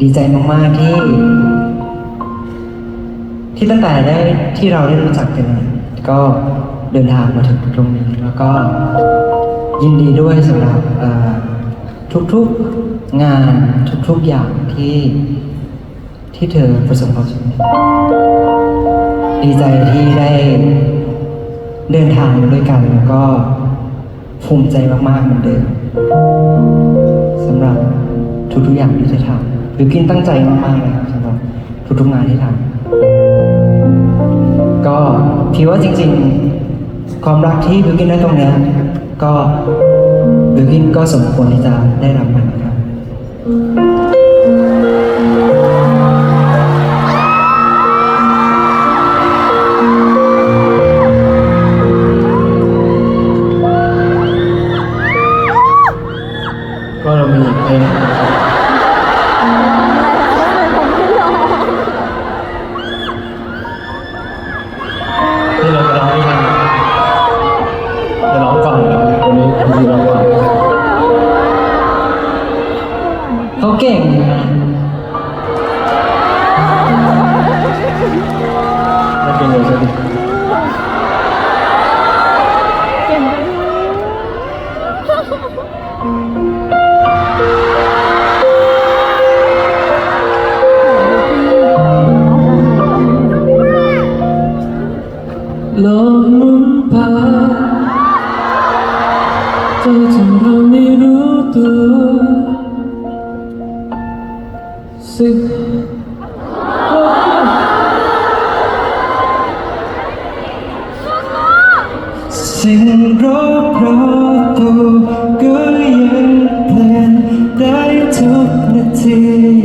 ดีใจมากๆที่ ที่ตั้งแต่ได้ที่เราได้รู้จักกัน ก็เดินทางมาถึงตรงนี้ แล้วก็ยินดีด้วยสำหรับทุกๆงานทุกๆอย่างที่ที่เธอประสบความสำเร็จดีใจที่ได้เดินทางมาด้วยกันแล้วก็ภูมิใจมากๆเหมือนเดิมสำหรับทุกๆอย่างที่เธอทำ บิวกินตั้งใจมากๆเลยครับสำหรับทุกๆงานที่ทำก็พี่ว่าจริง ๆ ความรักที่บิวกินได้ตรงเนี้ยก็บิวกินก็สมควรที่จะได้รับมันครับ ดีร้องก่อนเขาเก่งนะไม่เป็นเลยใช่ไหมโลกหมุนผ่ สิ่งรอบรอบตัวก็ยังเปลี่ยนได้ทุกนาที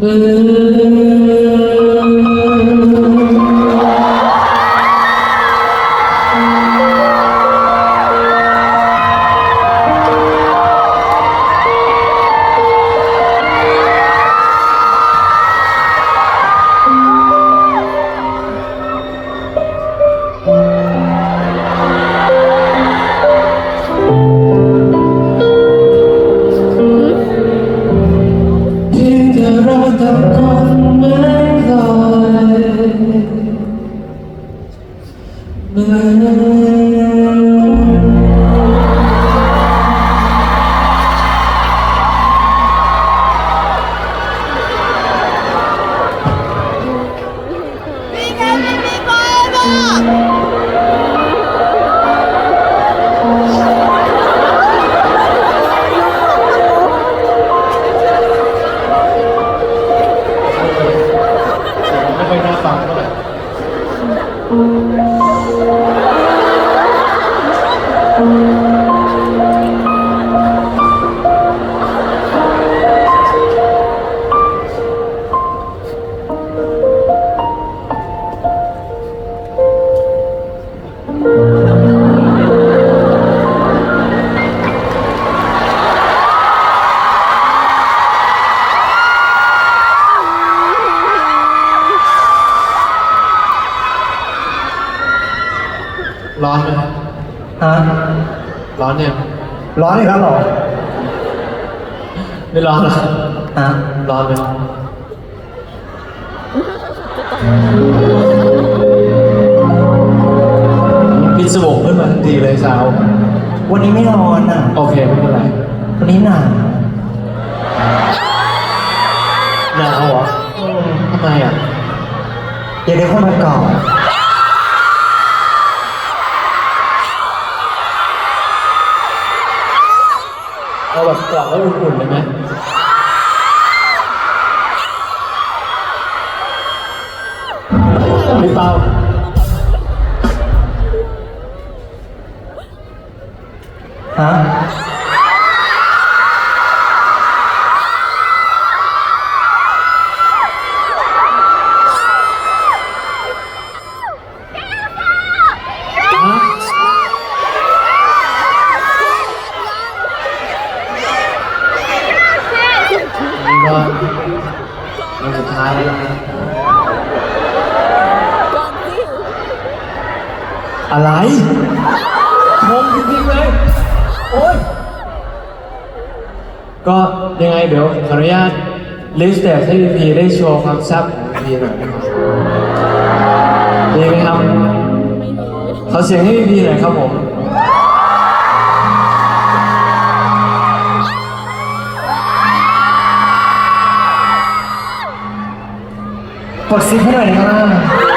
เร้อนอีกแล้วเหรอไม่ร้อนหรอฮะร้อนไหมพิศวงขึ้นมาทันทีเลยเช้าวันนี้ไม่ร้อนอะ โอเคไม่เป็นไร วันนี้หนาวหนาวเหรอทำไมอะอยากได้คนมาก่อน เอกแล้วอุ่นๆเลยไหม อะไรงงจริงๆเลย โอ๊ยก็ยังไงเดี๋ยวขออนุญาตลิสต์แต่ให้พีได้โชว์ความแซ่บของพีหน่อยนะครับดีไหมครับ ขอเสียงให้พีหน่อยครับผมกดซิปให้หน่อยนะครับ